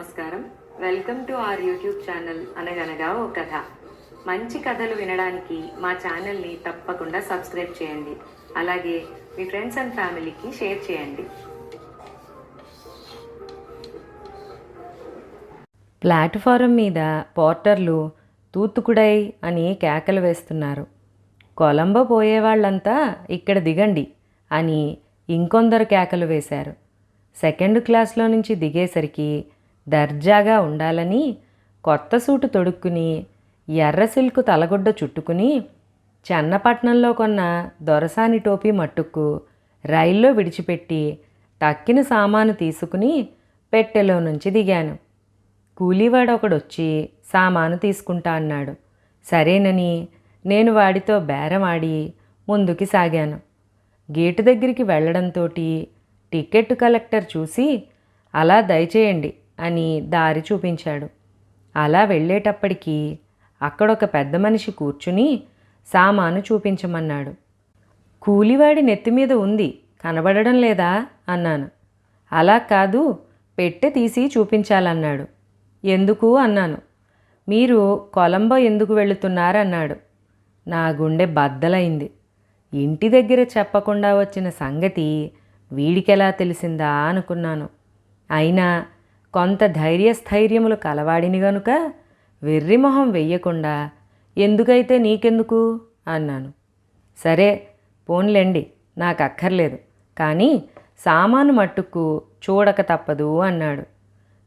నమస్కారం. Welcome to our YouTube channel అనగనగా ఓ కథ. మంచి కథలు వినడానికి మా ఛానల్ని తప్పకుండా సబ్స్క్రైబ్ చేయండి. అలాగే మీ ఫ్రెండ్స్ అండ్ ఫ్యామిలీకి షేర్ చేయండి. ప్లాట్ఫారం మీద పోర్టర్లు తూత్తుకుడై అని కేకలు వేస్తున్నారు. కొలంబో పోయేవాళ్ళంతా ఇక్కడ దిగండి అని ఇంకొందరు కేకలు వేశారు. సెకండ్ క్లాస్లో నుంచి దిగేసరికి దర్జాగా ఉండాలని కొత్త సూటు తొడుక్కుని ఎర్ర సిల్కు తలగుడ్డ చుట్టుకుని చెన్నపట్నంలో కొన్న దొరసాని టోపీ మట్టుకు రైల్లో విడిచిపెట్టి తక్కిన సామాను తీసుకుని పెట్టెలో నుంచి దిగాను. కూలీవాడు ఒకడొచ్చి సామాను తీసుకుంటా అన్నాడు. సరేనని నేను వాడితో బేరమాడి ముందుకి సాగాను. గేటు దగ్గరికి వెళ్ళడంతో టికెట్ కలెక్టర్ చూసి అలా దయచేయండి. అని దారి చూపించాడు. అలా వెళ్ళేటప్పటికీ అక్కడొక పెద్ద మనిషి కూర్చుని సామాను చూపించమన్నాడు. కూలివాడి నెత్తి మీద ఉంది కనబడడం లేదా? అన్నాను. అలా కాదు పెట్టె తీసి చూపించాలన్నాడు. ఎందుకు? అన్నాను. మీరు కొలంబో ఎందుకు వెళుతున్నారన్నాడు. నా గుండె బద్దలైంది. ఇంటి దగ్గర చెప్పకుండా వచ్చిన సంగతి వీడికెలా తెలిసిందా అనుకున్నాను. అయినా కొంత ధైర్యస్థైర్యములు కలవాడిని గనుక వెర్రిమొహం వెయ్యకుండా ఎందుకైతే నీకెందుకు? అన్నాను. సరే పోన్లేండి నాకు అక్కర్లేదు కానీ సామాను మట్టుకు చూడక తప్పదు అన్నాడు.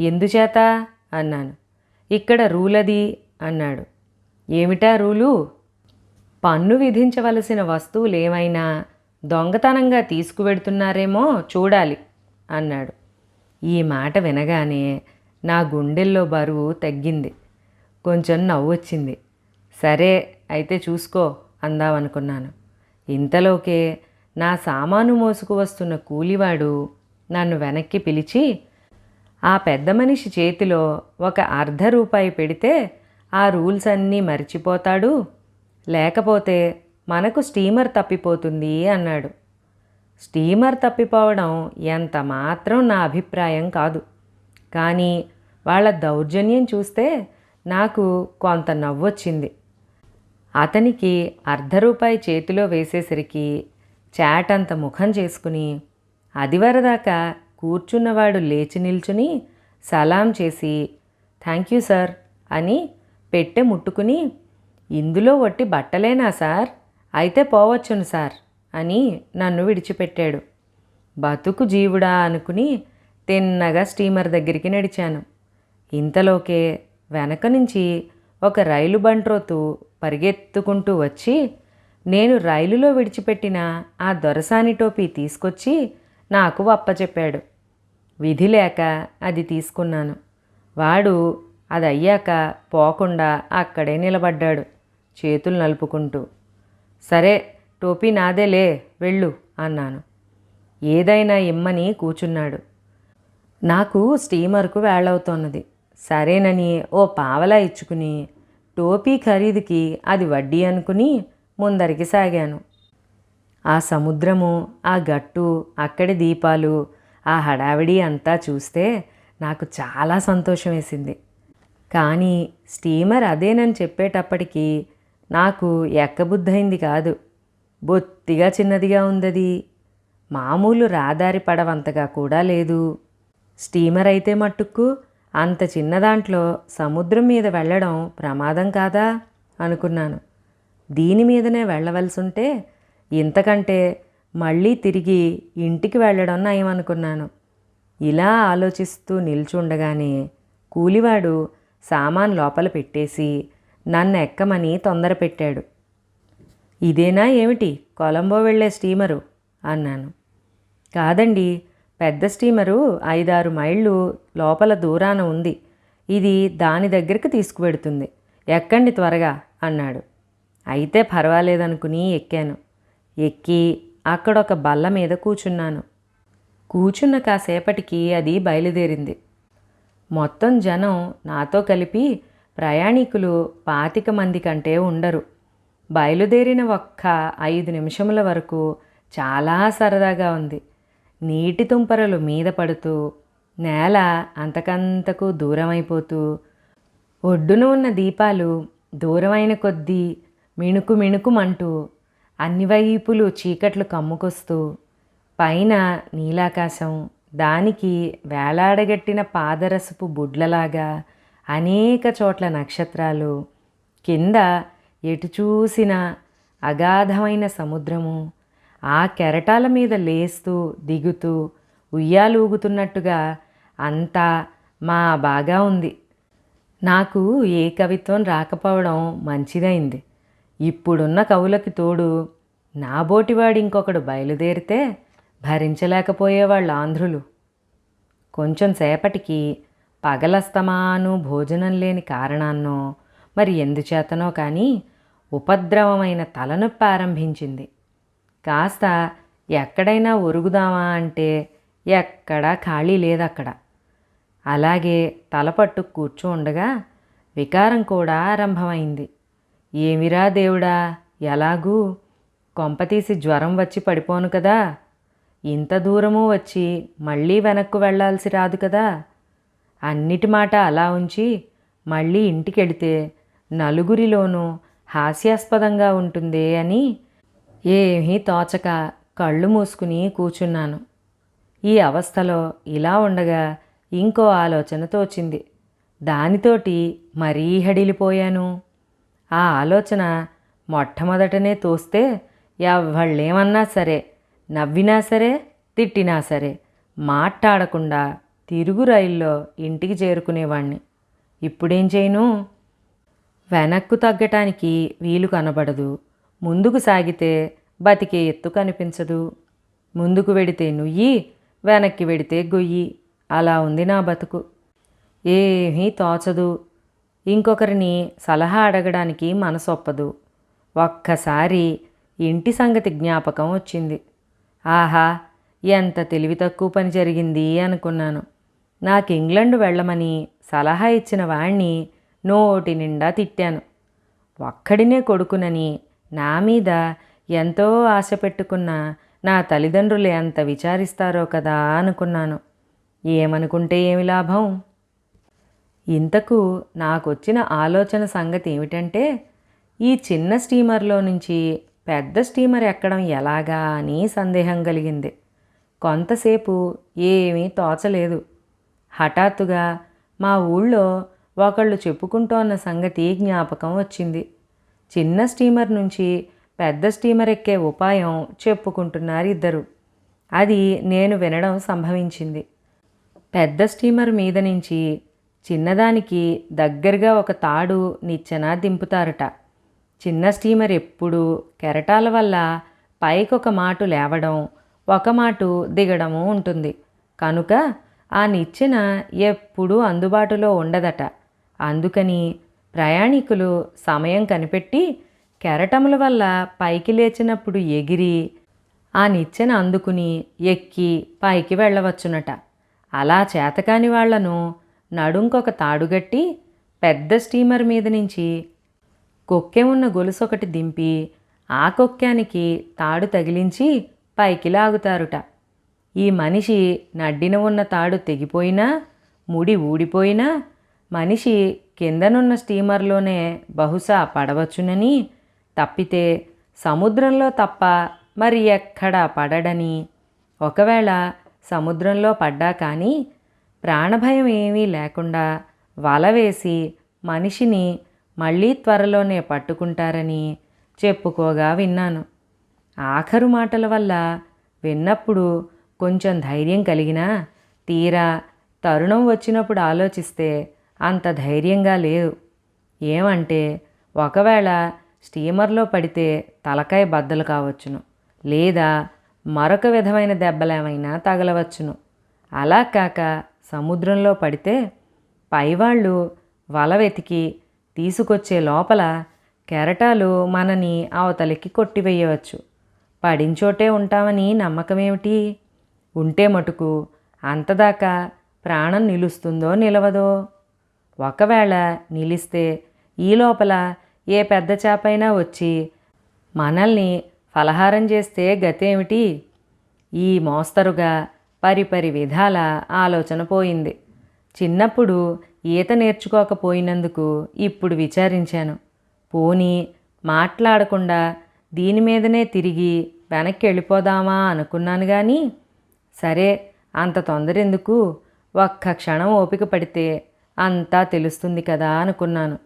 ఎందుచేత? అన్నాను. ఇక్కడ రూలది అన్నాడు. ఏమిటా రూలు? పన్ను విధించవలసిన వస్తువులు ఏమైనా దొంగతనంగా తీసుకువెడుతున్నారేమో చూడాలి అన్నాడు. ఈ మాట వినగానే నా గుండెల్లో బరువు తగ్గింది. కొంచెం నవ్వు వచ్చింది సరే అయితే చూసుకో అందామనుకున్నాను. ఇంతలోకే నా సామాను మోసుకు వస్తున్న కూలివాడు నన్ను వెనక్కి పిలిచి ఆ పెద్ద మనిషి చేతిలో ఒక అర్ధ రూపాయి పెడితే ఆ రూల్స్ అన్నీ మర్చిపోతాడు? లేకపోతే మనకు స్టీమర్ తప్పిపోతుంది అన్నాడు. స్టీమర్ తప్పిపోవడం ఎంత మాత్రం నా అభిప్రాయం కాదు. కానీ వాళ్ళ దౌర్జన్యం చూస్తే నాకు కొంత నవ్వొచ్చింది. అతనికి అర్ధ రూపాయి చేతిలో వేసేసరికి చాటంత ముఖం చేసుకుని అదివరదాకా కూర్చున్నవాడు లేచి నిల్చుని సలాం చేసి థ్యాంక్ యూ సార్ అని పెట్టె ముట్టుకుని ఇందులో ఒట్టి బట్టలేనా సార్? అయితే పోవచ్చును సార్ అని నన్ను విడిచిపెట్టాడు. బతుకు జీవుడా అనుకుని తిన్నగా స్టీమర్ దగ్గరికి నడిచాను. ఇంతలోకే వెనక నుంచి ఒక రైలు బంట్రోతు పరిగెత్తుకుంటూ వచ్చి నేను రైలులో విడిచిపెట్టిన ఆ దొరసాని టోపీ తీసుకొచ్చి నాకు అప్పచెప్పాడు. విధి లేక అది తీసుకున్నాను. వాడు అది అయ్యాక పోకుండా అక్కడే నిలబడ్డాడు చేతులు నలుపుకుంటూ. సరే టోపీ నాదేలే వెళ్ళు అన్నాను. ఏదైనా ఇమ్మని కూచున్నాడు. నాకు స్టీమర్కు వేళవుతోన్నది సరేనని ఓ పావలా ఇచ్చుకుని టోపీ ఖరీదుకి అది వడ్డీ అనుకుని ముందరికి సాగాను. ఆ సముద్రము ఆ గట్టు అక్కడి దీపాలు ఆ హడావిడి అంతా చూస్తే నాకు చాలా సంతోషం వేసింది కానీ స్టీమర్ అదేనని చెప్పేటప్పటికీ నాకు ఎక్కబుద్ధైంది కాదు. బొత్తిగా చిన్నదిగా ఉందది. మామూలు రాదారి పడవంతగా కూడా లేదు. స్టీమర్ అయితే మట్టుకు అంత చిన్న దాంట్లో సముద్రం మీద వెళ్ళడం ప్రమాదం కాదా? అనుకున్నాను. దీని మీదనే వెళ్ళవలసి ఉంటే ఇంతకంటే మళ్ళీ తిరిగి ఇంటికి వెళ్ళడం నయమనుకున్నాను. ఇలా ఆలోచిస్తూ నిల్చుండగానే కూలివాడు సామాన్ లోపల పెట్టేసి నన్ను ఎక్కమని తొందర పెట్టాడు ఇదేనా ఏమిటి? కొలంబో వెళ్ళే స్టీమరు అన్నాను. కాదండి పెద్ద స్టీమరు ఐదారు మైళ్ళు లోపల దూరాన ఉంది. ఇది దాని దగ్గరికి తీసుకువెడుతుంది. ఎక్కండి త్వరగా అన్నాడు. అయితే పర్వాలేదనుకుని ఎక్కాను. ఎక్కి అక్కడొక బల్ల మీద కూచున్నాను. కూచున్న కాసేపటికి అది బయలుదేరింది. మొత్తం జనం నాతో కలిపి ప్రయాణికులు పాతిక మంది కంటే ఉండరు. బయలుదేరిన ఒక్క ఐదు నిమిషముల వరకు చాలా సరదాగా ఉంది. నీటి తుంపరలు మీద పడుతూ నేల అంతకంతకు దూరమైపోతూ ఒడ్డున ఉన్న దీపాలు దూరమైన కొద్దీ మిణుకు మిణుకుమంటూ అన్ని వైపులు చీకట్లు కమ్ముకొస్తూ పైన నీలాకాశం దానికి వేలాడగట్టిన పాదరసపు బుడ్లలాగా అనేక చోట్ల నక్షత్రాలు కింద ఎటు చూసినా అగాధమైన సముద్రము. ఆ కెరటాల మీద లేస్తూ దిగుతూ ఉయ్యాలూగుతున్నట్టుగా అంతా మా బాగా ఉంది. నాకు ఏ కవిత్వం రాకపోవడం మంచిదైంది. ఇప్పుడున్న కవులకి తోడు నాబోటివాడు ఇంకొకడు బయలుదేరితే భరించలేకపోయేవాళ్ళు ఆంధ్రులు. కొంచెం సేపటికి పగలస్తమాను భోజనం లేని కారణాన్నో మరి ఎందుచేతనో కానీ ఉపద్రవమైన తలనొప్పి ఆరంభించింది. కాస్త ఎక్కడైనా ఒరుగుదామా అంటే ఎక్కడా ఖాళీ లేదక్కడ. అలాగే తలపట్టు కూర్చో ఉండగా వికారం కూడా ఆరంభమైంది. ఏమిరా దేవుడా ఎలాగూ? కొంపతీసి జ్వరం వచ్చి పడిపోను కదా. ఇంత దూరము వచ్చి మళ్ళీ వెనక్కు వెళ్ళాల్సి రాదు కదా. అన్నిటి మాట అలా ఉంచి మళ్ళీ ఇంటికెడితే నలుగురిలోనూ హాస్యాస్పదంగా ఉంటుందే అని ఏమీ తోచక కళ్ళు మూసుకుని కూర్చున్నాను ఈ అవస్థలో ఇలా ఉండగా ఇంకో ఆలోచన తోచింది దానితోటి మరీ హడిలిపోయాను. ఆ ఆలోచన మొట్టమొదటనే తోస్తే ఎవళ్ళేమన్నా సరే నవ్వినా సరే తిట్టినా సరే మాట్లాడకుండా తిరుగు రైల్లో ఇంటికి చేరుకునేవాణ్ణి. ఇప్పుడేం చేయను? వెనక్కు తగ్గటానికి వీలు కనబడదు. ముందుకు సాగితే బతికే ఎత్తు కనిపించదు. ముందుకు వెడితే నుయ్యి వెనక్కి వెడితే గొయ్యి. అలా ఉంది నా బతుకు. ఏమీ తోచదు. ఇంకొకరిని సలహా అడగడానికి మనసొప్పదు ఒక్కసారి ఇంటి సంగతి జ్ఞాపకం వచ్చింది. ఆహా ఎంత తెలివి తక్కువ పని జరిగింది అనుకున్నాను. నాకు ఇంగ్లండ్ వెళ్ళమని సలహా ఇచ్చిన వాణ్ణి నోటి నిండా తిట్టాను. ఒక్కడినే కొడుకునని నా మీద ఎంతో ఆశ పెట్టుకున్న నా తల్లిదండ్రులు ఎంత విచారిస్తారో కదా అనుకున్నాను. ఏమనుకుంటే ఏమి లాభం? ఇంతకు నాకొచ్చిన ఆలోచన సంగతి ఏమిటంటే ఈ చిన్న స్టీమర్లో నుంచి పెద్ద స్టీమర్ ఎక్కడం ఎలాగా అని సందేహం కలిగింది. కొంతసేపు ఏమీ తోచలేదు. హఠాత్తుగా మా ఊళ్ళో ఒకళ్ళు చెప్పుకుంటోన్న సంగతి జ్ఞాపకం వచ్చింది. చిన్న స్టీమర్ నుంచి పెద్ద స్టీమర్ ఎక్కే ఉపాయం చెప్పుకుంటున్నారు ఇద్దరు. అది నేను వినడం సంభవించింది. పెద్ద స్టీమర్ మీద నుంచి చిన్నదానికి దగ్గరగా ఒక తాడు నిచ్చెన దింపుతారట. చిన్న స్టీమర్ ఎప్పుడు కెరటాల వల్ల పైకొక మాటు లేవడం ఒక మాటు దిగడము ఉంటుంది. కనుక ఆ నిచ్చెన ఎప్పుడూ అందుబాటులో ఉండదట. అందుకని ప్రయాణికులు సమయం కనిపెట్టి కెరటముల వల్ల పైకి లేచినప్పుడు ఎగిరి ఆ నిచ్చెన అందుకుని ఎక్కి పైకి వెళ్ళవచ్చునట. అలా చేతకాని వాళ్ళను నడుంకొక తాడుగట్టి పెద్ద స్టీమర్ మీద నుంచి కొక్కె ఉన్న గొలుసు ఒకటి దింపి ఆ కొక్కానికి తాడు తగిలించి పైకి లాగుతారుట. ఈ మనిషి నడ్డిన ఉన్న తాడు తెగిపోయినా ముడి ఊడిపోయినా మనిషి కిందనున్న స్టీమర్లోనే బహుశా పడవచ్చునని తప్పితే సముద్రంలో తప్ప మరి ఎక్కడా పడడని. ఒకవేళ సముద్రంలో పడ్డా కానీ ప్రాణభయం ఏమీ లేకుండా వల వేసి మనిషిని మళ్ళీ త్వరలోనే పట్టుకుంటారని చెప్పుకోగా విన్నాను. ఆఖరు మాటల వల్ల విన్నప్పుడు కొంచెం ధైర్యం కలిగినా తీరా తరుణం వచ్చినప్పుడు ఆలోచిస్తే అంత ధైర్యంగా లేవు. ఏమంటే ఒకవేళ స్టీమర్లో పడితే తలకాయ బద్దలు కావచ్చును. లేదా మరొక విధమైన దెబ్బలేమైనా తగలవచ్చును. అలా కాక సముద్రంలో పడితే పైవాళ్ళు వల వెతికి తీసుకొచ్చే లోపల కెరటాలు మనని అవతలికి కొట్టివేయవచ్చు. పడించోటే ఉంటామని నమ్మకమేమిటి? ఉంటే మటుకు అంతదాకా ప్రాణం నిలుస్తుందో నిలవదో? ఒకవేళ నిలిస్తే ఈ లోపల ఏ పెద్ద చేపైనా వచ్చి మనల్ని ఫలహారం చేస్తే గతేమిటి? ఈ మోస్తరుగా పరిపరి విధాల ఆలోచన పోయింది. చిన్నప్పుడు ఈత నేర్చుకోకపోయినందుకు ఇప్పుడు విచారించాను. పోనీ మాట్లాడకుండా దీని మీదనే తిరిగి వెనక్కి వెళ్ళిపోదామా అనుకున్నాను కానీ సరే అంత తొందర ఎందుకు ఒక్క క్షణం ఓపిక పడితే అంతా తెలుస్తుంది కదా అనుకున్నాను.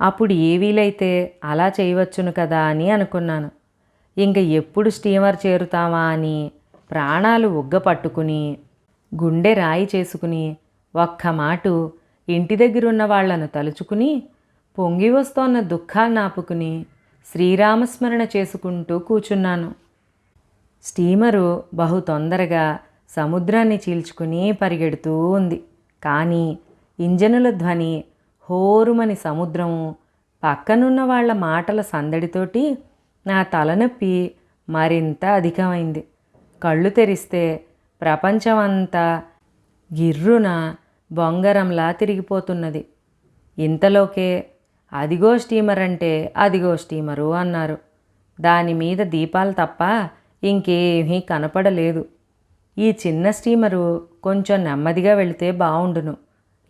అప్పుడు ఏ వీలైతే అలా చేయవచ్చును కదా అని అనుకున్నాను. ఇంక ఎప్పుడు స్టీమర్ చేరుతామా అని ప్రాణాలు ఉగ్గ పట్టుకుని గుండె రాయి చేసుకుని ఒక్క మాటు ఇంటి దగ్గరున్న వాళ్ళను తలుచుకుని పొంగి వస్తోన్న దుఃఖాన్ని ఆపుకుని శ్రీరామస్మరణ చేసుకుంటూ కూచున్నాను. స్టీమరు బహు తొందరగా సముద్రాన్ని చీల్చుకుని పరిగెడుతూ ఉంది. కానీ ఇంజనుల ధ్వని హోరుమని సముద్రము. పక్కనున్న వాళ్ళ మాటల సందడితోటి నా తలనొప్పి మరింత అధికమైంది. కళ్ళు తెరిస్తే ప్రపంచమంతా గిర్రున బొంగరంలా తిరిగిపోతున్నది. ఇంతలోకే అదిగో స్టీమర్ అంటే అదిగో స్టీమరు అన్నారు. దాని మీద దీపాలు తప్ప ఇంకేమీ కనపడలేదు. ఈ చిన్న స్టీమరు కొంచెం నెమ్మదిగా వెళితే బావుండును.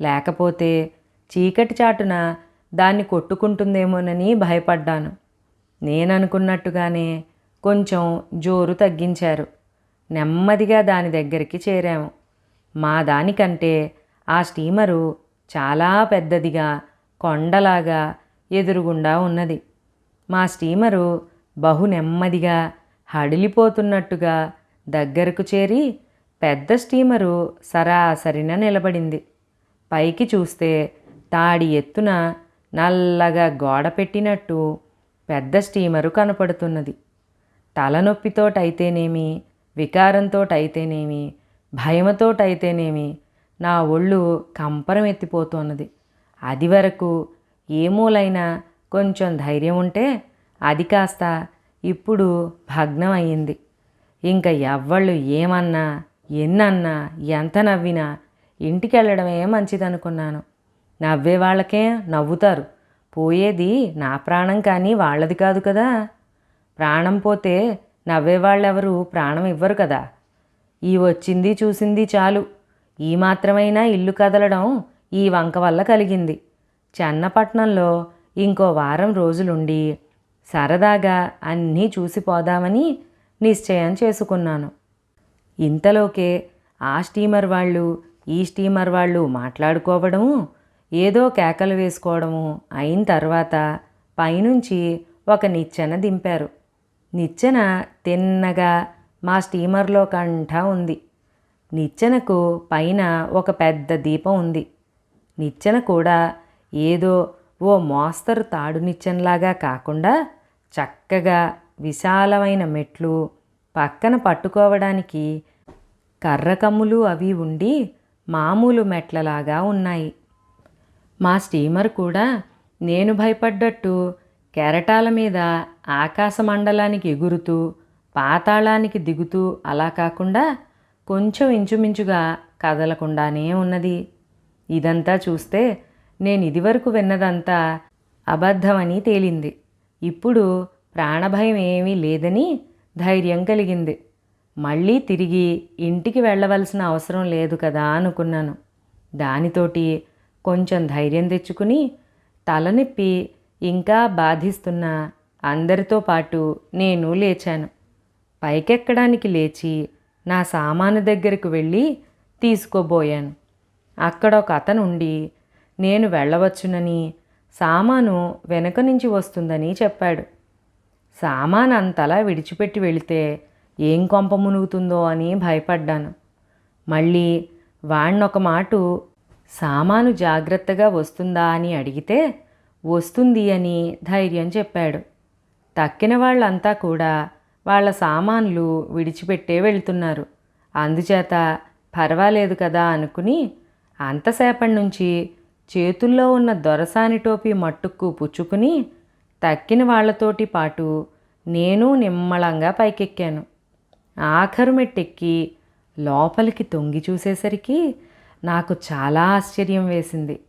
లేకపోతే చీకటి చాటున దాన్ని కొట్టుకుంటుందేమోనని భయపడ్డాను. నేననుకున్నట్టుగానే కొంచెం జోరు తగ్గించారు. నెమ్మదిగా దాని దగ్గరికి చేరాము. మా దానికంటే ఆ స్టీమరు చాలా పెద్దదిగా కొండలాగా ఎదురుగుండా ఉన్నది. మా స్టీమరు బహు నెమ్మదిగా హడిలిపోతున్నట్టుగా దగ్గరకు చేరి పెద్ద స్టీమరు సరాసరిన నిలబడింది. పైకి చూస్తే తాడి ఎత్తున నల్లగా గోడ పెట్టినట్టు పెద్ద స్టీమరు కనపడుతున్నది. తలనొప్పితోటైతేనేమి వికారంతోటైతేనేమి భయమతోటైతేనేమి నా ఒళ్ళు కంపరం ఎత్తిపోతున్నది అది వరకు ఏ మూలైనా కొంచెం ధైర్యం ఉంటే అది కాస్త ఇప్పుడు భగ్నం అయ్యింది ఇంకా ఎవ్వళ్ళు ఏమన్నా ఎన్నన్నా ఎంత నవ్వినా ఇంటికి వెళ్ళడమే మంచిదనుకున్నాను. నవ్వే వాళ్ళకే నవ్వుతారు. పోయేది నా ప్రాణం కానీ వాళ్ళది కాదు కదా. ప్రాణం పోతే నవ్వేవాళ్ళెవరు ప్రాణం ఇవ్వరు కదా. ఈ వచ్చింది చూసింది చాలు. ఈ మాత్రమైనా ఇల్లు కదలడం ఈ వంక వల్ల కలిగింది. చెన్నపట్నంలో ఇంకో వారం రోజులుండి సరదాగా అన్నీ చూసిపోదామని నిశ్చయం చేసుకున్నాను. ఇంతలోకే ఆ స్టీమర్ వాళ్ళు ఈ స్టీమర్ వాళ్ళు మాట్లాడుకోవడము ఏదో కేకలు వేసుకోవడము అయిన తర్వాత పైనుంచి ఒక నిచ్చెన దింపారు. నిచ్చెన తిన్నగా మా స్టీమర్లో కంఠా ఉంది. నిచ్చెనకు పైన ఒక పెద్ద దీపం ఉంది. నిచ్చెన కూడా ఏదో ఓ మోస్తరు తాడు నిచ్చెనలాగా కాకుండా చక్కగా విశాలమైన మెట్లు పక్కన పట్టుకోవడానికి కర్రకమ్ములు అవి ఉండి మామూలు మెట్లలాగా ఉన్నాయి. మా స్టీమర్ కూడా నేను భయపడ్డట్టు కెరటాల మీద ఆకాశ మండలానికి ఎగురుతూ పాతాళానికి దిగుతూ అలా కాకుండా కొంచెం ఇంచుమించుగా కదలకుండానే ఉన్నది. ఇదంతా చూస్తే నేను ఇదివరకు విన్నదంతా అబద్ధమని తేలింది. ఇప్పుడు ప్రాణభయం ఏమీ లేదని ధైర్యం కలిగింది. మళ్ళీ తిరిగి ఇంటికి వెళ్ళవలసిన అవసరం లేదు కదా అనుకున్నాను. దానితోటి కొంచెం ధైర్యం తెచ్చుకుని తలనొప్పి ఇంకా బాధిస్తున్న అందరితో పాటు నేను లేచాను. పైకెక్కడానికి లేచి నా సామాను దగ్గరకు వెళ్ళి తీసుకోబోయాను. అక్కడ ఒక అతను ఉండి నేను వెళ్ళవచ్చునని సామాను వెనక నుంచి వస్తుందని చెప్పాడు. సామాను అంతలా విడిచిపెట్టి వెళితే ఏం కొంప మునుగుతుందో అని భయపడ్డాను. మళ్ళీ వాణ్ణొక మాటు సామాను జాగ్రత్తగా వస్తుందా? అని అడిగితే వస్తుంది అని ధైర్యం చెప్పాడు. తక్కిన వాళ్ళంతా కూడా వాళ్ళ సామాన్లు విడిచిపెట్టే వెళ్తున్నారు. అందుచేత పర్వాలేదు కదా అనుకుని అంతసేపటి నుంచి చేతుల్లో ఉన్న దొరసాని టోపీ మట్టుక్కు పుచ్చుకుని తక్కిన వాళ్ళతోటి పాటు నేను నిమ్మళంగా పైకెక్కాను. ఆఖరు మెట్టెక్కి లోపలికి తొంగి చూసేసరికి నాకు చాలా ఆశ్చర్యం వేసింది.